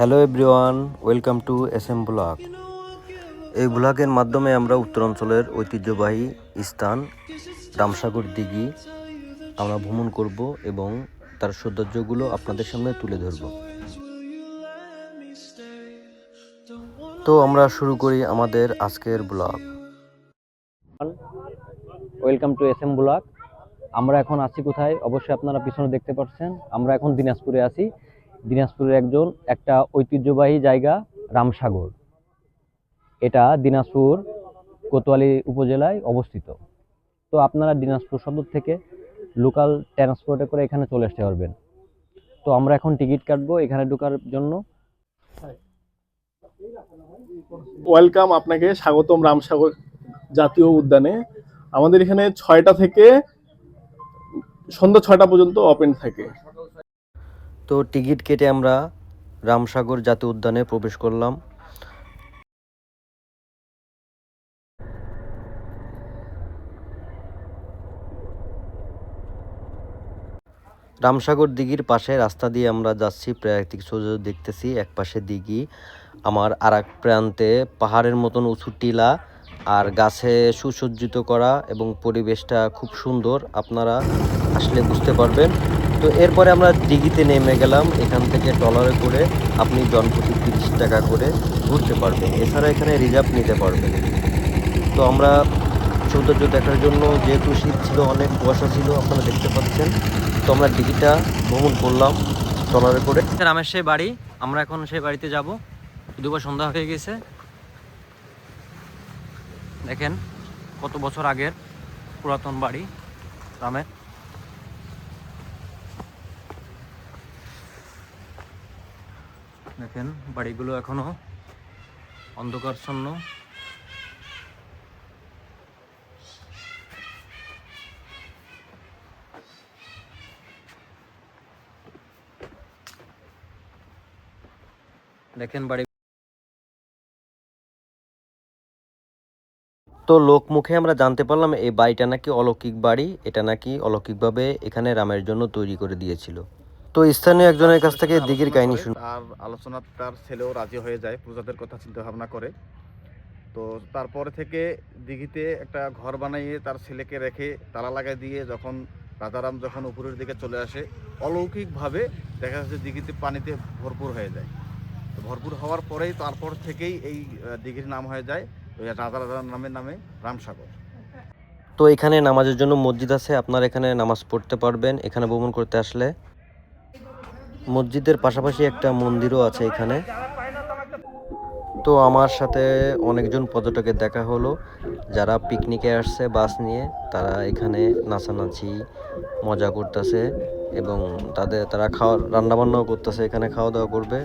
Hello everyone welcome to S M blog এই ব্লগের মাধ্যমে আমরা উত্তরাঞ্চলের ঐতিহ্যবাহী স্থান রামসাগর দিঘি আমরা ভ্রমণ করব এবং তার সৌন্দর্যগুলো আপনাদের সামনে তুলে ধরব। তো আমরা শুরু করি আমাদের আজকের blog welcome to S M blog আমরা এখন আছি কোথায়? অবশ্যই আপনারা পিছনে দেখতে পাচ্ছেন। আমরা এখন দিনাজপুরে আছি। দিনাজপুরের একজন, একটা ঐতিহ্যবাহী জায়গা, রামসাগর। এটা দিনাজপুর কোতোয়ালি উপজেলায় অবস্থিত। তো আপনারা দিনাজপুর সদর থেকে লোকাল ট্রান্সপোর্টে করে এখানে চলে আসতে পারবেন। তো আমরা এখন টিকিট কাটবো এখানে ঢোকার জন্য। ওয়েলকাম আপনাকে, স্বাগতম রামসাগর জাতীয় উদ্যানে। আমাদের এখানে ছয়টা থেকে সন্ধ্যা ছয়টা পর্যন্ত ওপেন থাকে। তো টিকিট কেটে আমরা রামসাগর জাতীয় উদ্যানে প্রবেশ করলাম। রামসাগর দিঘির পাশে রাস্তা দিয়ে আমরা যাচ্ছি প্রাকৃতিক সৌন্দর্য দেখতেছি এক পাশে দিঘি। আমার আর এক প্রান্তে পাহাড়ের মতন উঁচু টিলা আর গাছে সুসজ্জিত করা এবং পরিবেশটা খুব সুন্দর। আপনারা আসলে বুঝতে পারবেন। তো এরপরে আমরা দিঘিতে নেমে গেলাম, এখান থেকে ট্রলারে করে আপনি জনপ্রতি তিরিশ টাকা করে ঘুরতে পারবেন। এছাড়া এখানে রিজার্ভ নিতে পারবেন। তো আমরা সৌন্দর্য দেখার জন্য যেহেতু শীত ছিল, অনেক কুয়াশা ছিল, আপনারা দেখতে পাচ্ছেন। তো আমরা দিঘিটা ভ্রমণ করলাম ট্রলারে করে। রামের সেই বাড়ি। আমরা এখন সেই বাড়িতে যাব। দুবার সন্ধ্যা হয়ে গেছে। দেখেন, কত বছর আগের পুরাতন বাড়ি রামের। দেখেন, বাড়িগুলো এখনও অন্ধকারচ্ছন্ন। দেখেন, বাড়ি তো লোক মুখে আমরা জানতে পারলাম এই বাড়িটা নাকি অলৌকিক বাড়ি, এটা নাকি অলৌকিকভাবে এখানে রামের জন্য তৈরি করে দিয়েছিল। তো স্থানীয় একজনের কাছ থেকে দিঘির কাহিনী শুন। আর আলোচনা তার ছেলেও রাজি হয়ে যায় প্রজাদের কথা চিন্তা ভাবনা করে। তো তারপরে থেকে দিঘিতে একটা ঘর বানিয়ে তার ছেলেকে রেখে তালা লাগাই দিয়ে যখন রাজারাম যখন উপরের দিকে চলে আসে অলৌকিকভাবে দেখা যাচ্ছে দিঘিতে পানিতে ভরপুর হয়ে যায়। তো ভরপুর হওয়ার পরেই তারপর থেকেই এই দিঘির নাম হয়ে যায় ওই রাজা রাজার নামের নামে রামসাগর। তো এখানে নামাজের জন্য মসজিদ আছে আপনারা এখানে নামাজ পড়তে পারবেন এখানে ভ্রমণ করতে আসলে। মসজিদের পাশাপাশি একটা মন্দিরও আছে এখানে। তো আমার সাথে অনেকজন পর্যটকের দেখা হলো, যারা পিকনিকে আসছে বাস নিয়ে। তারা এখানে নাচানাচি, মজা করতেছে এবং তাদের, তারা খাওয়া, রান্নাবান্নাও করতেছে, এখানে খাওয়া দাওয়া করবে।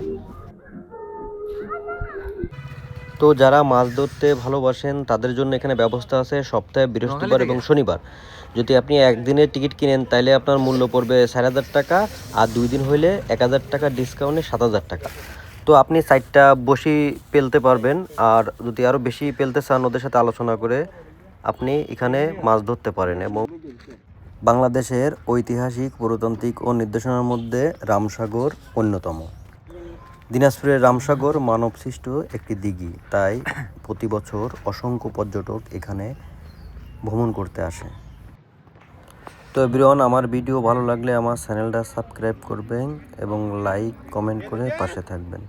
তো যারা মাছ ধরতে ভালোবাসেন তাদের জন্য এখানে ব্যবস্থা আছে সপ্তাহে বৃহস্পতিবার এবং শনিবার। যদি আপনি একদিনের টিকিট কিনেন তাহলে আপনার মূল্য পড়বে চার হাজার টাকা আর দুই দিন হইলে এক হাজার টাকা ডিসকাউন্টে সাত হাজার টাকা। তো আপনি সাইডটা বসি পেলতে পারবেন আর যদি আরও বেশি পেলতে চান ওদের সাথে আলোচনা করে আপনি এখানে মাছ ধরতে পারেন এবং বাংলাদেশের ঐতিহাসিক প্রত্নতান্ত্রিক ও নির্দেশনার মধ্যে রামসাগর অন্যতম। দিনাজপুরের রামসাগর মানবসৃষ্ট একটি দিঘি। তাই প্রতি বছর অসংখ্য পর্যটক এখানে ভ্রমণ করতে আসে। তো এভরিওয়ান, আমার ভিডিও ভালো লাগলে আমার চ্যানেলটা সাবস্ক্রাইব করবেন এবং লাইক, কমেন্ট করে পাশে থাকবেন।